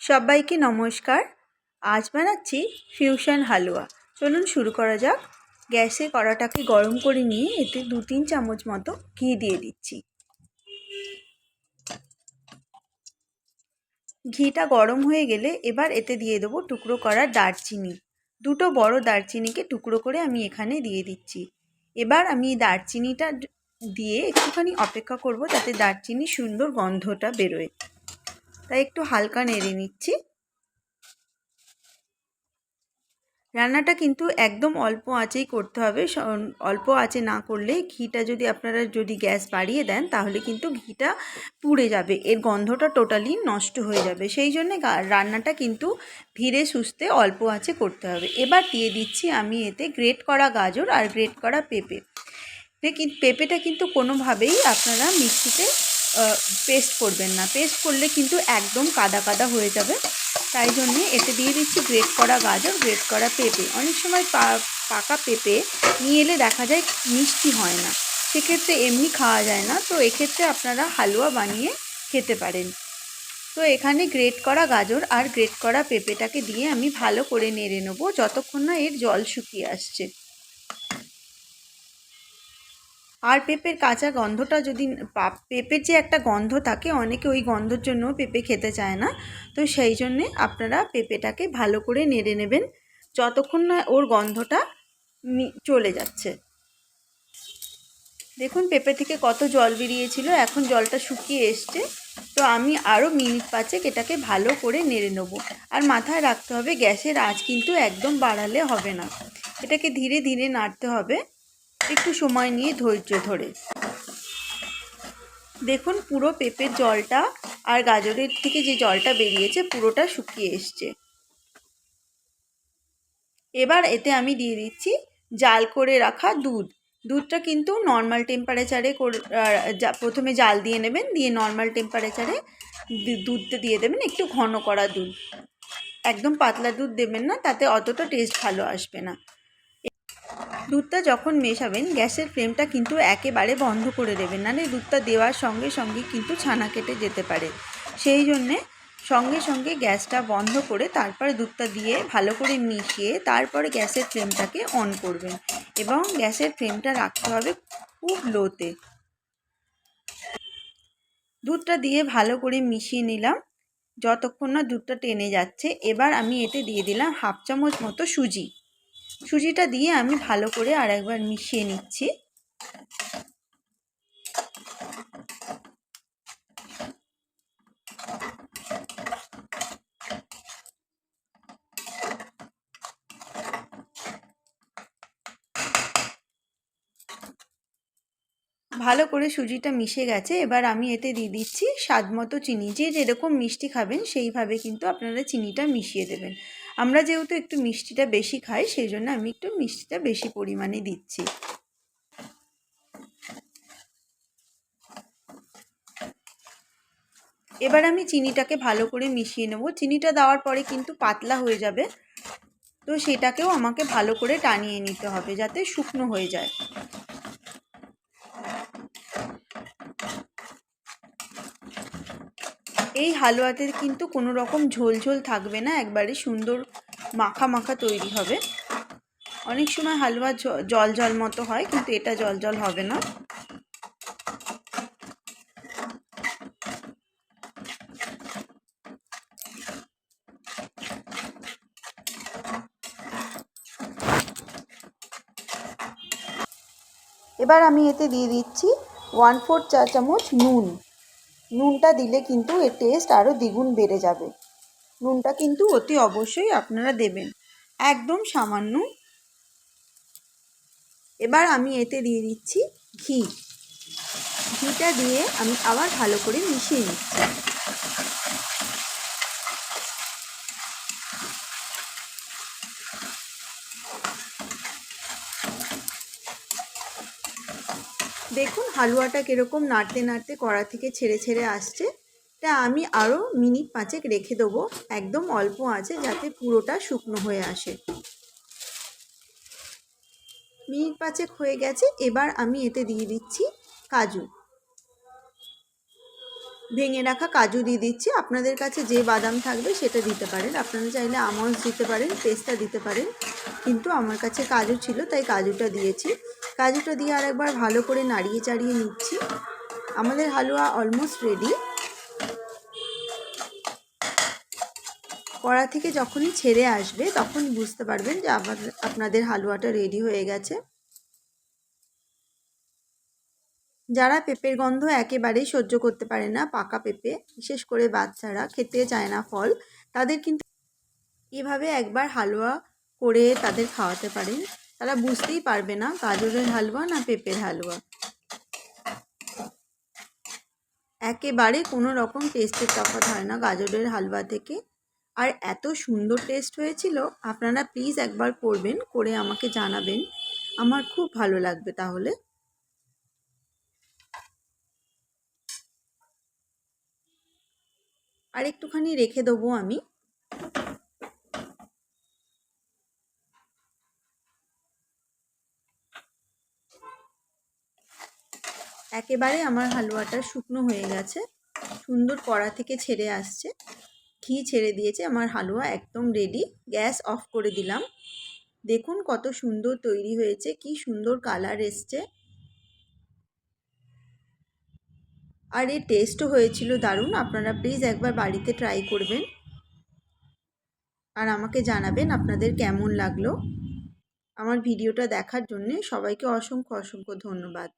সবাইকে নমস্কার। আজ বানাচ্ছি ফিউশন হালুয়া। চলুন শুরু করা যাক। গ্যাসে কড়াটাকে গরম করে নিয়ে এতে দু তিন চামচ মতো ঘি দিয়ে দিচ্ছি। ঘিটা গরম হয়ে গেলে এবার এতে দিয়ে দেবো টুকরো করা দারচিনি। দুটো বড় দারচিনিকে টুকরো করে আমি এখানে দিয়ে দিচ্ছি। এবার আমি দারচিনিটা দিয়ে একটুখানি অপেক্ষা করব যাতে দারচিনি সুন্দর গন্ধটা বেরোয়। তাই একটু হালকা নেড়ে নিচ্ছি। রান্নাটা কিন্তু একদম অল্প আঁচেই করতে হবে। অল্প আঁচে না করলে ঘিটা যদি আপনারা যদি গ্যাস বাড়িয়ে দেন, তাহলে কিন্তু ঘিটা পুড়ে যাবে। এর গন্ধটা টোটালি নষ্ট হয়ে যাবে। সেই জন্যে রান্নাটা কিন্তু ধীরে সুস্থে অল্প আঁচে করতে হবে। এবার দিয়ে দিচ্ছি আমি এতে গ্রেট করা গাজর আর গ্রেট করা পেঁপে। পেঁপেটা কিন্তু কোনোভাবেই আপনারা মিক্সিতে পেস্ট করবেন না। পেস্ট করলে কিন্তু একদম কাদা কাদা হয়ে যাবে। তাই জন্যে এতে দিয়ে দিচ্ছি গ্রেট করা গাজর গ্রেট করা পেঁপে। অনেক সময় পাকা পেঁপে নিয়ে এলে দেখা যায় মিষ্টি হয় না। সেক্ষেত্রে এমনি খাওয়া যায় না। তো এক্ষেত্রে আপনারা হালুয়া বানিয়ে খেতে পারেন। তো এখানে গ্রেট করা গাজর আর গ্রেট করা পেঁপেটাকে দিয়ে আমি ভালো করে নেড়ে নেব। যতক্ষণ না এর জল শুকিয়ে আসছে। আর পেঁপের কাঁচা গন্ধটা যদি পেঁপের যে একটা গন্ধ থাকে, অনেকে ওই গন্ধর জন্য পেঁপে খেতে চায় না। তো সেই জন্যে আপনারা পেঁপেটাকে ভালো করে নেড়ে নেবেন, যতক্ষণ না ওর গন্ধটা চলে যাচ্ছে। দেখুন পেঁপে থেকে কত জল বেরিয়েছিল, এখন জলটা শুকিয়ে এসছে। তো আমি আরও মিনিট পাঁচেক এটাকে ভালো করে নেড়ে নেব। আর মাথায় রাখতে হবে, গ্যাসের আঁচ কিন্তু একদম বাড়ালে হবে না। এটাকে ধীরে ধীরে নাড়তে হবে। একটু সময় নিয়ে ধৈর্য ধরে। দেখুন, পুরো পেঁপের জলটা আর গাজরের থেকে যে জলটা বেরিয়েছে, পুরোটা শুকিয়ে এসছে। এবার এতে আমি দিয়ে দিচ্ছি জাল করে রাখা দুধ। দুধটা কিন্তু নর্মাল টেম্পারেচারে প্রথমে জাল দিয়ে নেবেন, দিয়ে নর্মাল টেম্পারেচারে দুধটা দিয়ে দেবেন, একটু ঘন করা দুধ। একদম পাতলা দুধ দেবেন না, তাতে অতটা টেস্ট ভালো আসবে না। দুধটা যখন মেশাবেন, গ্যাসের ফ্লেমটা কিন্তু একেবারে বন্ধ করে দেবেন। নাহলে দুধটা দেওয়ার সঙ্গে সঙ্গে কিন্তু ছানা কেটে যেতে পারে। সেই জন্যে সঙ্গে সঙ্গে গ্যাসটা বন্ধ করে তারপরে দুধটা দিয়ে ভালো করে মিশিয়ে তারপরে গ্যাসের ফ্লেমটাকে অন করবেন এবং গ্যাসের ফ্লেমটা রাখতে হবে খুব লোতে। দুধটা দিয়ে ভালো করে মিশিয়ে নিলাম। যতক্ষণ না দুধটা টেনে যাচ্ছে, এবার আমি এতে দিয়ে দিলাম হাফ চামচ মতো সুজি। সুজিটা দিয়ে আমি ভালো করে আর একবার মিশিয়ে নিচ্ছি। ভালো করে সুজিটা মিশে গেছে, এবার আমি এতে দিয়ে দিচ্ছি স্বাদ মতো চিনি। যে যেরকম মিষ্টি খাবেন সেইভাবে কিন্তু আপনারা চিনিটা মিশিয়ে দেবেন। আমরা যেহেতু একটু মিষ্টিটা বেশি খাই, সেই জন্য আমি একটু মিষ্টিটা বেশি পরিমাণে দিচ্ছি। এবার আমি চিনিটাকে ভালো করে মিশিয়ে নেব। চিনিটা দেওয়ার পরে কিন্তু পাতলা হয়ে যাবে। তো সেটাকেও আমাকে ভালো করে টানিয়ে নিতে হবে যাতে শুকনো হয়ে যায়। এই হালুয়াতে কিন্তু কোনো রকম ঝোল ঝোল থাকবে না, একবারে সুন্দর মাখা মাখা তৈরি হবে। অনেক সময় হালুয়া জল জল মতো হয়, কিন্তু এটা জল জল হবে না। এবার আমি এতে দিয়ে দিচ্ছি ওয়ান ফোর চা চামচ নুন। নুনটা দিলে কিন্তু এর টেস্ট আরও দ্বিগুণ বেড়ে যাবে। নুনটা কিন্তু অতি অবশ্যই আপনারা দেবেন। একদম সামান্য। এবার আমি এতে দিয়ে দিচ্ছি ঘি। ঘিটা দিয়ে আমি আবার ভালো করে মিশিয়ে নিচ্ছি। দেখুন হালুয়াটা কীরকম নাড়তে নাড়তে কড়া থেকে ছেড়ে ছেড়ে আসছে। তা আমি আরও মিনিট পাঁচেক রেখে দেবো, একদম অল্প আছে যাতে পুরোটা শুকনো হয়ে আসে। মিনিট পাঁচেক হয়ে গেছে, এবার আমি এতে দিয়ে দিচ্ছি কাজু। ভেঙে রাখা কাজু দিয়ে দিচ্ছি। আপনাদের কাছে যে বাদাম থাকবে সেটা দিতে পারেন। আপনারা চাইলে আমন্ডস দিতে পারেন, পেস্তা দিতে পারেন। কিন্তু আমার কাছে কাজু ছিল, তাই কাজুটা দিয়েছি। কাজুটা দিয়ে আরেকবার ভালো করে নাড়িয়ে চাড়িয়ে নিচ্ছি। আমাদের হালুয়া অলমোস্ট রেডি কড়া থেকে যখনই ছেড়ে আসবে, তখন বুঝতে পারবেন যে আবার আপনাদের হালুয়াটা রেডি হয়ে গেছে। যারা পেঁপের গন্ধ একেবারেই সহ্য করতে পারে না, পাকা পেঁপে, বিশেষ করে বাচ্চারা, খেতে চায় না ফল, তাদের কিন্তু এভাবে একবার হালুয়া করে তাদের খাওয়াতে পারেন। তারা বুঝতেই পারবে না গাজরের হালুয়া না পেঁপের হালুয়া। একেবারে কোনো রকম টেস্টের তফাৎ হয় না গাজরের হালুয়া থেকে। আর এত সুন্দর টেস্ট হয়েছিল, আপনারা প্লিজ একবার করবেন, করে আমাকে জানাবেন। আমার খুব ভালো লাগবে তাহলে। আর একটুখানি রেখে দেবো আমি। একেবারে আমার হালুয়াটা শুকনো হয়ে গেছে। সুন্দর কড়া থেকে ছেড়ে আসছে। ঘি ছেড়ে দিয়েছে, আমার হালুয়া একদম রেডি গ্যাস অফ করে দিলাম। দেখুন কত সুন্দর তৈরি হয়েছে, কি সুন্দর কালার এসছে। আর এর টেস্টও হয়েছিল দারুণ। আপনারা প্লিজ একবার বাড়িতে ট্রাই করবেন। আর আমাকে জানাবেন আপনাদের কেমন লাগল। আমার ভিডিওটা দেখার জন্যে সবাইকে অসংখ্য অসংখ্য ধন্যবাদ।